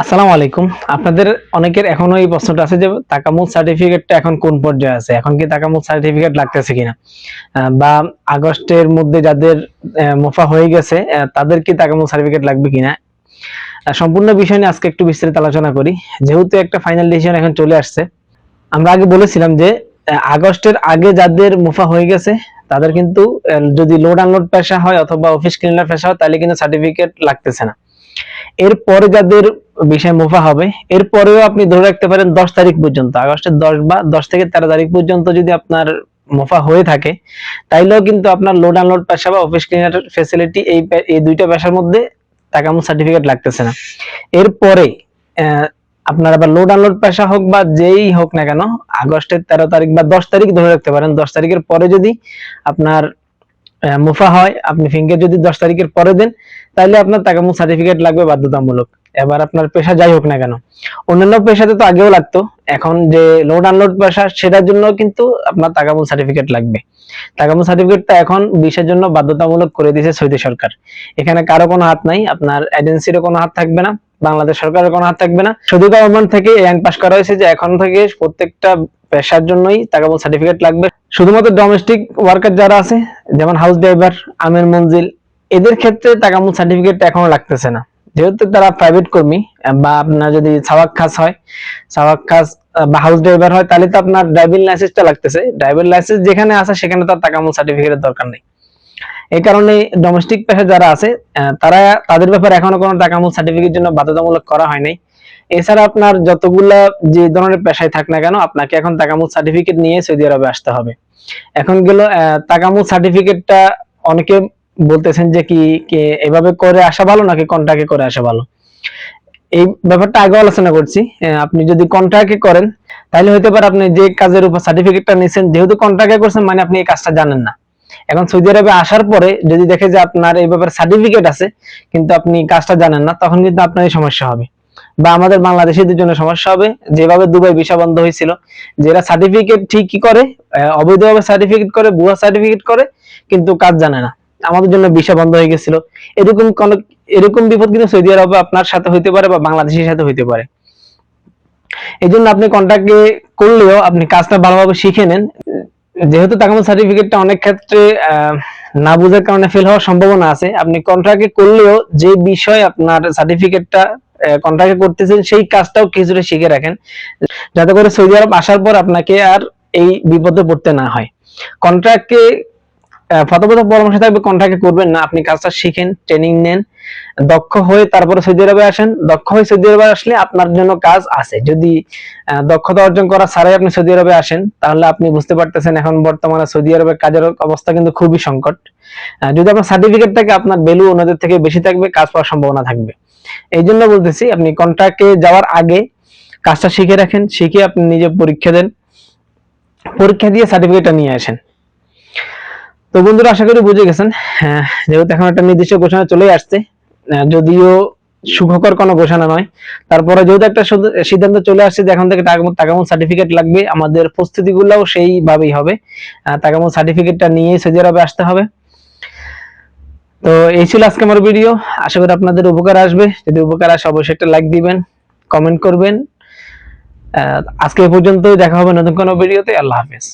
আসসালামু আলাইকুম। আপনাদের অনেকের এখনও এই প্রশ্নটা আছে যে তাকামুল সার্টিফিকেটটা এখন কোন পর্যায়ে আছে? এখন কি তাকামুল সার্টিফিকেট লাগতেছে কিনা? বা আগস্টের মধ্যে যাদের মুফা হয়ে গেছে তাদের কি তাকামুল সার্টিফিকেট লাগবে কিনা? সম্পূর্ণ বিষয় নিয়ে আজকে একটু বিস্তারিত আলোচনা করি। যেহেতু একটা ফাইনাল ডিসিশন এখন চলে আসছে, আমরা আগে বলেছিলাম যে আগস্টের আগে যাদের মুফা হয়ে গেছে, তাদের কিন্তু যদি লোড আনলোড পেশা হয় অথবা অফিস ক্লিনার পেশা হয়, তাহলে কিন্তু সার্টিফিকেট লাগতেছে না। এরপরে যাদের বিষয় মুফা হবে। এরপরেও আপনি ধরে রাখতে পারেন দশ তারিখ পর্যন্ত, আগস্টের দশ বা দশ থেকে তেরো তারিখ পর্যন্ত যদি আপনার মুফা হয়ে থাকে, তাইলেও কিন্তু আপনার লোড আনলোড পেশা বা অফিস ক্লিনার ফেসিলিটি এই এই দুইটা পেশার মধ্যে তাকামু সার্টিফিকেট লাগতেছে না। এরপরে আপনার আবার লোড আনলোড পেশা হোক বা যেই হোক না কেন, আগস্টের তেরো তারিখ বা দশ তারিখ ধরে রাখতে পারেন। দশ তারিখের পরে যদি আপনার মুফা হয়, আপনি ফিঙ্গার যদি দশ তারিখের পরে দেন তাহলে আপনার তাকামু সার্টিফিকেট লাগবে বাধ্যতামূলক। এবার আপনার পেশা যাই হোক না কেন। অন্যান্য পেশাতে তো আগেও লাগতো। এখন যে লোড আনলোড পেশা, সেটার জন্য কিন্তু আপনার তাকামুল সার্টিফিকেট লাগবে। তাকামুল সার্টিফিকেটটা এখন বিশের জন্য বাধ্যতামূলক করে দিয়েছে সৌদি সরকার। এখানে কারও কোনো হাত নাই, আপনার এজেন্সিরও কোনো হাত থাকবে না, বাংলাদেশ সরকারের কোনো হাত থাকবে না। সৌদি গভর্নমেন্ট থেকে এই আইন পাশ করা হয়েছে যে এখন থেকে প্রত্যেকটা পেশার জন্যই তাকামুল সার্টিফিকেট লাগবে। শুধুমাত্র ডোমেস্টিক ওয়ার্কার যারা আছে, যেমন হাউস ড্রাইভার আমের মঞ্জিল এদের ক্ষেত্রে তাকামুল সার্টিফিকেট এখনও লাগতেছে না। যেহেতু তারা প্রাইভেট কর্মী, বা আপনার যদি সাওয়াক খাস হয় সাওয়াক খাস বা হাউস ড্রাইভার হয়, তাহলে তো আপনার ড্রাইভিং লাইসেন্সটা লাগতেছে। ড্রাইভিং লাইসেন্স যেখানে আছে, সেখানে তো আর তাকামুল সার্টিফিকেটের দরকার নেই। এই কারণে ডোমেস্টিক পেশা যারা আছে তারা তাদের ব্যাপারে এখনও কোনো তাকামুল সার্টিফিকেট জন্য বাধ্যতামূলক করা হয় নাই। এছাড়া আপনার যতগুলা যে ধরনের পেশায় থাক না কেন, আপনাকে এখন তাকামুল সার্টিফিকেট নিয়ে সৌদি আরবে আসতে হবে। এখন গেল তাকামুল সার্টিফিকেটটা অনেকে বলতেছেন যে কি কি এভাবে করে আসা ভালো নাকি কন্ট্রাক্টে করে আসা ভালো? এই ব্যাপারটা আগে আলোচনা করছি। আপনি যদি কন্ট্রাক্টে করেন তাহলে হতে পারে আপনি যে কাজের উপর সার্টিফিকেটটা নিছেন যেহেতু কন্ট্রাক্টে করছেন মানে আপনি এই কাজটা জানেন না। এখন সৌদি আরবে আসার পরে যদি দেখে যে আপনার এই ব্যাপারে সার্টিফিকেট আছে কিন্তু আপনি কাজটা জানেন না তখন কিন্তু আপনার এই সমস্যা হবে। বা আমাদের বাংলাদেশিদের জন্য সমস্যা হবে। যেভাবে দুবাই ভিসা বন্ধ হয়েছিল যারা সার্টিফিকেট ঠিকই করে আহ, অবৈধভাবে সার্টিফিকেট করে ভুয়া সার্টিফিকেট করে কিন্তু কাজ জানে না। আমাদের জন্য ভিসা বন্ধ হয়ে গেছিল। এরকম কোন, এরকম বিপদ কিন্তু সৌদি আরবে আপনার সাথে হইতে পারে বা বাংলাদেশের সাথে হইতে পারে। এই জন্য আপনি কন্ট্রাক্টে করলেও আপনি কাজটা ভালোভাবে শিখে নেন। যেহেতু তাকামুল সার্টিফিকেটটা অনেক ক্ষেত্রে না বুঝার কারণে ফেল হওয়ার সম্ভাবনা আছে। আপনি কন্ট্রাক্টে করলেও যে বিষয় আপনার সার্টিফিকেটটা কন্ট্রাক্টে করতেছেন, সেই কাজটাও কিছুটা শিখে রাখেন। যাতে করে সৌদি আরব আসার পর আপনাকে আর এই বিপদে পড়তে না হয়। কন্ট্রাক্টে প্রথমত পরামর্শ থাকবে কন্ট্রাক্টে করবেন না। আপনি কাজটা শিখেন ট্রেনিং নেন, দক্ষ হয়ে তারপরে সৌদি আরবে আসেন। দক্ষ হয়ে সৌদি আরবে আসলে আপনার জন্য কাজ আছে। যদি দক্ষতা অর্জন করা ছাড়াই আপনি সৌদি আরবে আসেন, তাহলে আপনি বুঝতে পারতেছেন এখন বর্তমানে সৌদি আরবে কাজের অবস্থা কিন্তু খুবই সংকট। যদি আপনার সার্টিফিকেট থাকে আপনার ভ্যালু অন্যদের থেকে বেশি থাকবে, কাজ পাওয়ার সম্ভাবনা থাকবে। এই জন্য বলতেছি, আপনি কন্ট্রাক্টে যাওয়ার আগে কাজটা শিখে রাখেন, শিখে আপনি নিজে পরীক্ষা দেন। পরীক্ষা দিয়ে সার্টিফিকেটটা নিয়ে আসেন। তো বন্ধুরা আশা করি বুঝে গেছেন হ্যাঁ, যেহেতু এখন একটা নির্দিষ্ট ঘোষণা চলে আসছে যদিও সুখকর কোনো ঘোষণা নয়। তারপরে যেহেতু একটা সিদ্ধান্ত চলে আসছে যে এখন থেকে তাকামুল সার্টিফিকেট লাগবে আমাদের প্রস্তুতিগুলোও সেইভাবেই হবে। তাকামুল সার্টিফিকেটটা নিয়ে সৌদি আরবে আসতে হবে। তো এই ছিল আজকে আমার ভিডিও। আশা করি আপনাদের উপকার আসবে। যদি উপকার আসে অবশ্যই একটা লাইক দিবেন কমেন্ট করবেন। আজকে এই পর্যন্তই দেখা হবে নতুন কোনো ভিডিওতে। আল্লাহ হাফেজ।